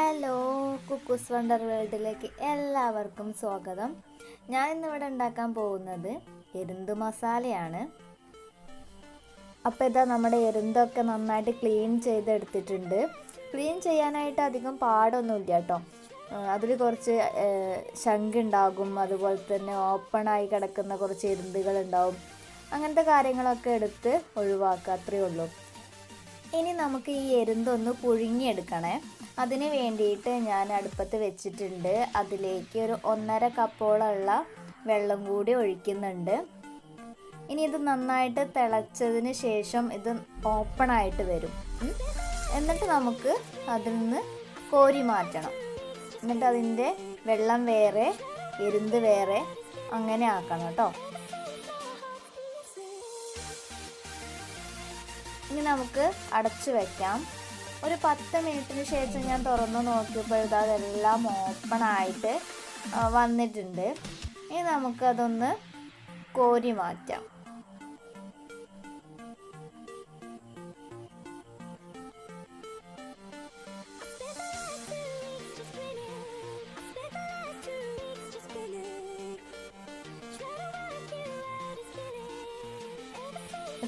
Hello cuckoo's wonder വേൾഡിലേക്ക് എല്ലാവർക്കും സ്വാഗതം. ഞാൻ ഇന്നിവിടെ ഉണ്ടാക്കാൻ പോകുന്നത് എരുന്ത് മസാലയാണ്. അപ്പോൾ ഇതാ നമ്മുടെ എരുന്തൊക്കെ നന്നായിട്ട് ക്ലീൻ ചെയ്തെടുത്തിട്ടുണ്ട്. ക്ലീൻ ചെയ്യാനായിട്ട് അധികം പാടൊന്നുമില്ല കേട്ടോ. അതിൽ കുറച്ച് ശങ്കുണ്ടാകും അതുപോലെ തന്നെ ഓപ്പണായി കിടക്കുന്ന കുറച്ച് എരുന്തുകളുണ്ടാവും അങ്ങനത്തെ കാര്യങ്ങളൊക്കെ എടുത്ത് ഒഴിവാക്കുക അത്രയേ ഉള്ളൂ. ഇനി നമുക്ക് ഈ എരുന്തൊന്ന് പുഴുങ്ങിയെടുക്കണേ. അതിന് വേണ്ടിയിട്ട് ഞാൻ അടുപ്പത്ത് വെച്ചിട്ടുണ്ട്. അതിലേക്ക് ഒരു ഒന്നര കപ്പോളമുള്ള വെള്ളം കൂടി ഒഴിക്കുന്നുണ്ട്. ഇനി ഇത് നന്നായിട്ട് തിളച്ചതിന് ശേഷം ഇത് ഓപ്പൺ ആയിട്ട് വരും എന്നിട്ട് നമുക്ക് അതിൽ നിന്ന് കോരി മാറ്റണം. എന്നിട്ട് അതിന്റെ വെള്ളം വേറെ എരുന്ത് വേറെ അങ്ങനെ ആക്കണം കേട്ടോ. ഇനി നമുക്ക് അടച്ചു വെക്കാം. ഒരു പത്ത് മിനിറ്റിന് ശേഷം ഞാൻ തുറന്നു നോക്കിയപ്പോൾ ഇത് അതെല്ലാം ഓപ്പൺ ആയിട്ട് വന്നിട്ടുണ്ട്. ഇനി നമുക്കതൊന്ന് കോരി മാറ്റാം.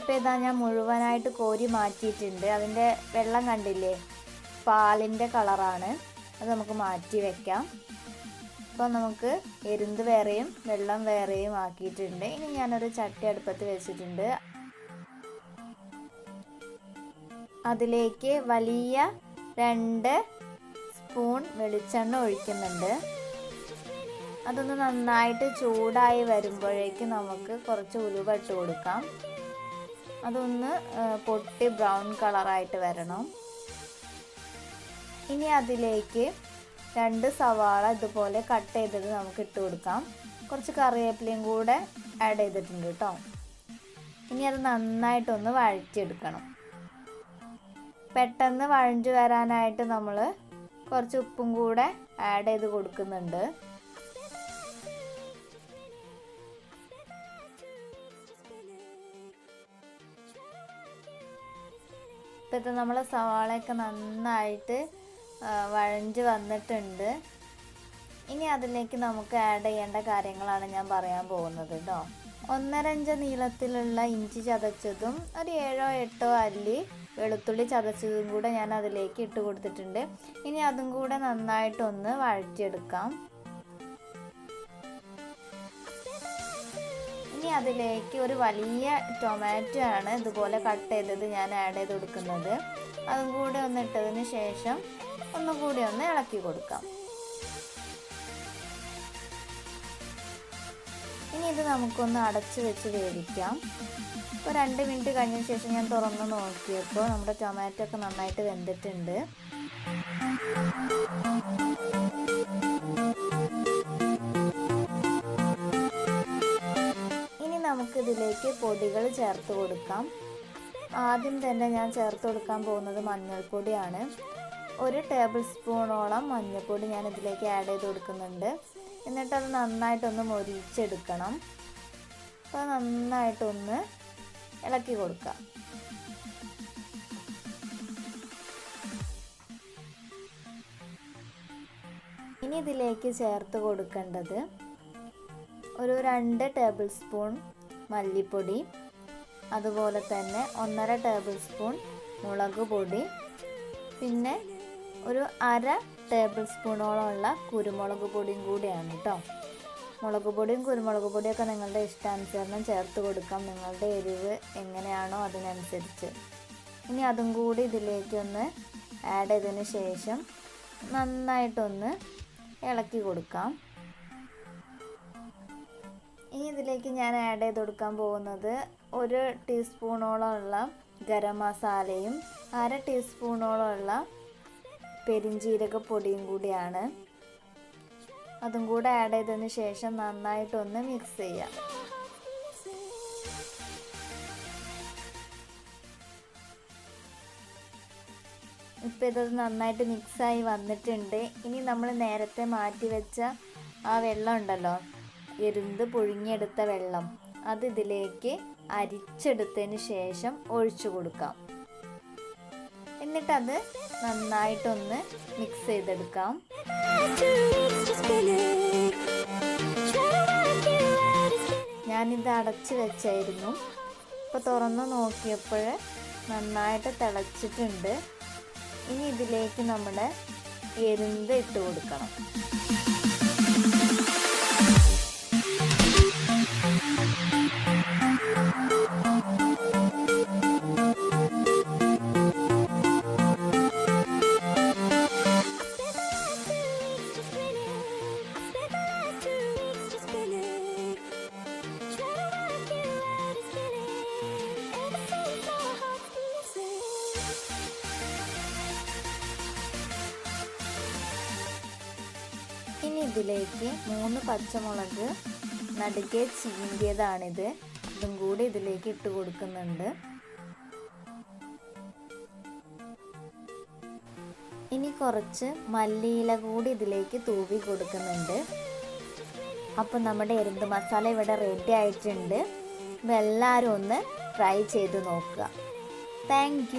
ഇപ്പം ഇതാ ഞാൻ മുഴുവനായിട്ട് കോരി മാറ്റിയിട്ടുണ്ട്. അതിന്റെ വെള്ളം കണ്ടില്ലേ? പാലിന്റെ കളറാണ്. അത് നമുക്ക് മാറ്റി വെക്കാം. അപ്പോൾ നമുക്ക് എരുന്ത് വേറെയും വെള്ളം വേറെയും ആക്കിയിട്ടുണ്ട്. ഇനി ഞാനൊരു ചട്ടി അടുപ്പത്ത് വെച്ചിട്ടുണ്ട്. അതിലേക്ക് വലിയ രണ്ട് സ്പൂൺ വെളിച്ചെണ്ണ ഒഴിക്കുന്നുണ്ട്. അതൊന്ന് നന്നായിട്ട് ചൂടായി വരുമ്പോഴേക്ക് നമുക്ക് കുറച്ച് ഉലുവ ഇട്ട് കൊടുക്കാം. അതൊന്ന് പൊട്ടി ബ്രൗൺ കളറായിട്ട് വരണം. ഇനി അതിലേക്ക് രണ്ട് സവാള ഇതുപോലെ കട്ട് ചെയ്തിട്ട് നമുക്ക് ഇട്ട് കൊടുക്കാം. കുറച്ച് കറിവേപ്പിലയും കൂടെ ആഡ് ചെയ്തിട്ടുണ്ട് കേട്ടോ. ഇനി അത് നന്നായിട്ടൊന്ന് വഴറ്റിയെടുക്കണം. പെട്ടെന്ന് വഴഞ്ഞു വരാനായിട്ട് നമ്മൾ കുറച്ച് ഉപ്പും കൂടെ ആഡ് ചെയ്ത് കൊടുക്കുന്നുണ്ട്. ഇപ്പോഴത്തെ നമ്മൾ സവാളയൊക്കെ നന്നായിട്ട് വഴഞ്ച് വന്നിട്ടുണ്ട്. ഇനി അതിലേക്ക് നമുക്ക് ആഡ് ചെയ്യേണ്ട കാര്യങ്ങളാണ് ഞാൻ പറയാൻ പോകുന്നത് കേട്ടോ ഒന്നരഞ്ച് നീളത്തിലുള്ള ഇഞ്ചി ചതച്ചതും ഒരു ഏഴോ എട്ടോ അല്ലി വെളുത്തുള്ളി ചതച്ചതും കൂടെ ഞാൻ അതിലേക്ക് ഇട്ട് കൊടുത്തിട്ടുണ്ട്. ഇനി അതും കൂടെ നന്നായിട്ടൊന്ന് വഴറ്റിയെടുക്കാം. അതിലേക്ക് ഒരു വലിയ ടൊമാറ്റോ ആണ് ഇതുപോലെ കട്ട് ചെയ്തത് ഞാൻ ആഡ് ചെയ്ത് കൊടുക്കുന്നത്. അതും കൂടെ ഒന്ന് ഇട്ടതിന് ശേഷം ഒന്നും കൂടി ഒന്ന് ഇളക്കി കൊടുക്കാം. ഇനി ഇത് നമുക്കൊന്ന് അടച്ചു വെച്ച് വേവിക്കാം. ഇപ്പോൾ രണ്ട് മിനിറ്റ് കഴിഞ്ഞ ശേഷം ഞാൻ തുറന്ന് നോക്കിയപ്പോൾ നമ്മുടെ ടൊമാറ്റോ ഒക്കെ നന്നായിട്ട് വെന്തിട്ടുണ്ട്. ഇതിലേക്ക് പൊടികൾ ചേർത്ത് കൊടുക്കാം. ആദ്യം തന്നെ ഞാൻ ചേർത്ത് കൊടുക്കാൻ പോകുന്നത് മഞ്ഞൾപ്പൊടിയാണ്. ഒരു ടേബിൾ സ്പൂണോളം മഞ്ഞൾപ്പൊടി ഞാൻ ഇതിലേക്ക് ആഡ് ചെയ്ത് കൊടുക്കുന്നുണ്ട്. എന്നിട്ട് നന്നായിട്ടൊന്ന് മൊരിച്ചെടുക്കണം. അപ്പോൾ നന്നായിട്ടൊന്ന് ഇളക്കി കൊടുക്കാം. ഇനി ഇതിലേക്ക് ചേർത്ത് കൊടുക്കേണ്ടത് ഒരു രണ്ട് ടേബിൾ സ്പൂൺ മല്ലിപ്പൊടി അതുപോലെ തന്നെ ഒന്നര ടേബിൾ സ്പൂൺ മുളക് പൊടി പിന്നെ ഒരു അര ടേബിൾ സ്പൂണോളമുള്ള കുരുമുളക് പൊടിയും കൂടിയാണ് കേട്ടോ മുളക് പൊടിയും കുരുമുളക് പൊടിയൊക്കെ നിങ്ങളുടെ ഇഷ്ടാനുസരണം ചേർത്ത് കൊടുക്കാം. നിങ്ങളുടെ എരിവ് എങ്ങനെയാണോ അതിനനുസരിച്ച്. ഇനി അതും കൂടി ഇതിലേക്കൊന്ന് ആഡ് ചെയ്തതിന് ശേഷം നന്നായിട്ടൊന്ന് ഇളക്കി കൊടുക്കാം. ഇനി ഇതിലേക്ക് ഞാൻ ആഡ് ചെയ്ത് കൊടുക്കാൻ പോകുന്നത് ഒരു ടീസ്പൂണോളമുള്ള ഗരം മസാലയും അര ടീസ്പൂണോളമുള്ള പെരിഞ്ജീരക പൊടിയും കൂടിയാണ്. അതും കൂടെ ആഡ് ചെയ്തതിന് ശേഷം നന്നായിട്ടൊന്ന് മിക്സ് ചെയ്യാം. ഇപ്പം ഇതത് നന്നായിട്ട് മിക്സായി വന്നിട്ടുണ്ട്. ഇനി നമ്മൾ നേരത്തെ മാറ്റി വെച്ച ആ വെള്ളം ഉണ്ടല്ലോ എരുന്ത് പുഴുങ്ങിയെടുത്ത വെള്ളം അത് ഇതിലേക്ക് അരിച്ചെടുത്തതിന് ശേഷം ഒഴിച്ചു കൊടുക്കാം. എന്നിട്ടത് നന്നായിട്ടൊന്ന് മിക്സ് ചെയ്തെടുക്കാം. ഞാനിത് അടച്ച് വെച്ചായിരുന്നു. ഇപ്പോൾ തുറന്ന് നോക്കിയപ്പോൾ നന്നായിട്ട് തിളച്ചിട്ടുണ്ട്. ഇനി ഇതിലേക്ക് നമ്മുടെ എരുന്ത് ഇട്ട് കൊടുക്കണം. ഇതിലേക്ക് മൂന്ന് പച്ചമുളക് നടുക്കെ ചീന്തിയതാണിത്. ഇതും കൂടി ഇതിലേക്ക് ഇട്ട് കൊടുക്കുന്നുണ്ട്. ഇനി കുറച്ച് മല്ലിയില കൂടി ഇതിലേക്ക് തൂവി കൊടുക്കുന്നുണ്ട്. അപ്പോൾ നമ്മുടെ എരുന്ത് മസാല ഇവിടെ റെഡി ആയിട്ടുണ്ട്. അപ്പോൾ എല്ലാവരും ഒന്ന് ട്രൈ ചെയ്ത് നോക്കുക. താങ്ക്